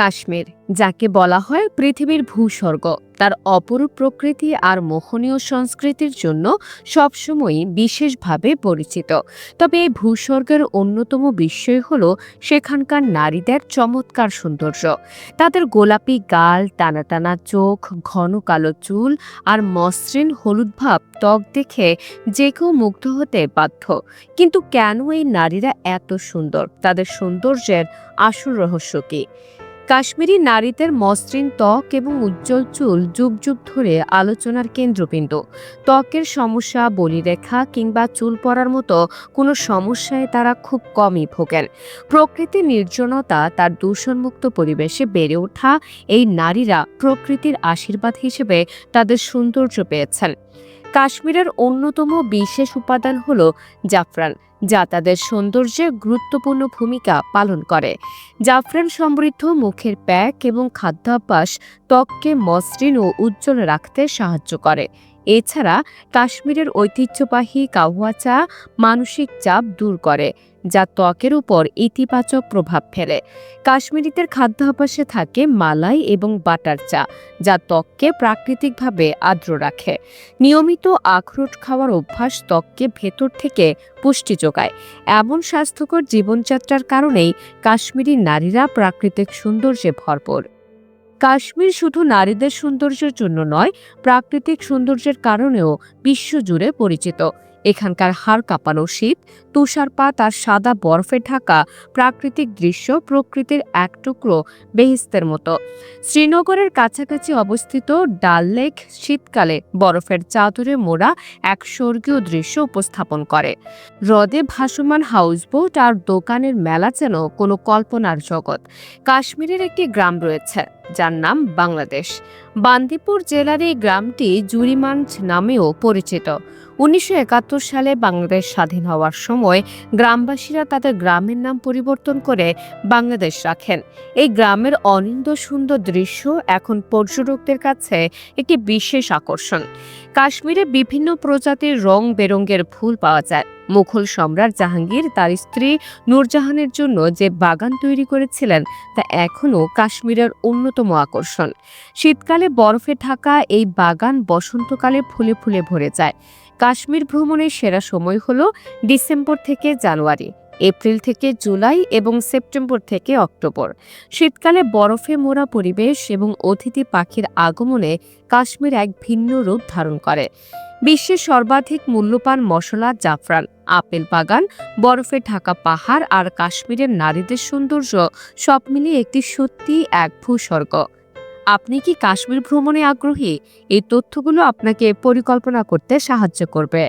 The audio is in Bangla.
কাশ্মীর, যাকে বলা হয় পৃথিবীর ভূস্বর্গ। তার অপরূপ প্রকৃতি আর মোহনীয় সংস্কৃতির জন্য সবসময়ই বিশেষভাবে পরিচিত। তবে এই ভূস্বর্গের অন্যতম বিষয় হল সেখানকার নারীদের চমৎকার সৌন্দর্য। তাদের গোলাপি গাল, টানা টানা চোখ, ঘন কালো চুল আর মসৃণ হলুদ ভাব ত্বক দেখে যে কেউ মুগ্ধ হতে বাধ্য। কিন্তু কেন এই নারীরা এত সুন্দর? তাদের সৌন্দর্যের আসল রহস্য কি? কাশ্মীরি নারীদের মসৃণ ত্বক এবং উজ্জ্বল চুল যুগ যুগ ধরে আলোচনার কেন্দ্রবিন্দু। ত্বকের সমস্যা, বলিরেখা কিংবা চুল পড়ার মতো কোনো সমস্যায় তারা খুব কমই ভোগেন। প্রকৃতির নির্জনতা, তার দূষণমুক্ত পরিবেশে বেড়ে ওঠা এই নারীরা প্রকৃতির আশীর্বাদ হিসেবে তাদের সৌন্দর্য পেয়েছেন। কাশ্মীরের অন্যতম বিশেষ উপাদান হল জাফরান, যা তাদের সৌন্দর্যে গুরুত্বপূর্ণ ভূমিকা পালন করে। জাফরান সমৃদ্ধ মুখের প্যাক এবং খাদ্যাভ্যাস ত্বককে মসৃণ ও উজ্জ্বল রাখতে সাহায্য করে। এছাড়া কাশ্মীরের ঐতিহ্যবাহী কাহুয়া চা মানসিক চাপ দূর করে, যা ত্বকের উপর ইতিবাচক প্রভাব ফেলে। কাশ্মীরিদের খাদ্যাভ্যাসে থাকে মালাই এবং বাটার চা, যা ত্বককে প্রাকৃতিকভাবে আর্দ্র রাখে। নিয়মিত আখরোট খাওয়ার অভ্যাস ত্বককে ভেতর থেকে পুষ্টি যোগায়। এমন স্বাস্থ্যকর জীবনযাত্রার কারণেই কাশ্মীরি নারীরা প্রাকৃতিক সৌন্দর্যে ভরপুর। কাশ্মীর শুধু নারীদের সৌন্দর্যের জন্য নয় প্রাকৃতিক সৌন্দর্যের কারণেও বিশ্বজুড়ে পরিচিত। এখানকার হাড় কাঁপানো শীত, তুষারপাত আর সাদা বরফে ঢাকা প্রাকৃতিক দৃশ্য প্রকৃতির এক টুকরো বেহিস্তের মতো। শ্রীনগরের কাছাকাছি অবস্থিত ডাল লেক শীতকালে বরফের চাদরে মোড়া এক স্বর্গীয় দৃশ্য উপস্থাপন করে। হ্রদে ভাসমান হাউসবোট আর দোকানের মেলা যেন কোনো কল্পনার জগৎ। কাশ্মীরের একটি গ্রাম রয়েছে, যার নাম বাংলাদেশ। বান্দিপুর জেলার এই গ্রামটি জুরিমাঞ্চ নামেও পরিচিত। উনিশশো একাত্তর সালে বাংলাদেশ স্বাধীন হওয়ার সময় গ্রামবাসীরা তাদের গ্রামের নাম পরিবর্তন করে বাংলাদেশ রাখেন। এই গ্রামের অনিন্দ সুন্দর দৃশ্য এখন পর্যটকদের কাছে একটি বিশেষ আকর্ষণ। কাশ্মীরে বিভিন্ন প্রজাতির রং বেরঙ্গের ফুল পাওয়া যায়। মুঘল সম্রাট জাহাঙ্গীর তার স্ত্রী নূরজাহানের জন্য যে বাগান তৈরি করেছিলেন, তা এখনও কাশ্মীরের অন্যতম আকর্ষণ। শীতকালে বরফে ঢাকা এই বাগান বসন্তকালে ফুলে ফুলে ভরে যায়। কাশ্মীর ভ্রমণের সেরা সময় হল ডিসেম্বর থেকে জানুয়ারি, এপ্রিল থেকে জুলাই এবং সেপ্টেম্বর থেকে অক্টোবর। শীতকালে বরফে মোড়া পরিবেশ এবং অতিথি পাখির আগমনে কাশ্মীর এক ভিন্ন রূপ ধারণ করে। বিশ্বের সর্বাধিক মূল্যবান মশলা জাফরান, আপেল বাগান, বরফে ঢাকা পাহাড় আর কাশ্মীরের নারীদের সৌন্দর্য, সব মিলিয়ে একটি সত্যি এক ভূস্বর্গ। আপনি কি কাশ্মীর ভ্রমণে আগ্রহী? এই তথ্যগুলো আপনাকে পরিকল্পনা করতে সাহায্য করবে।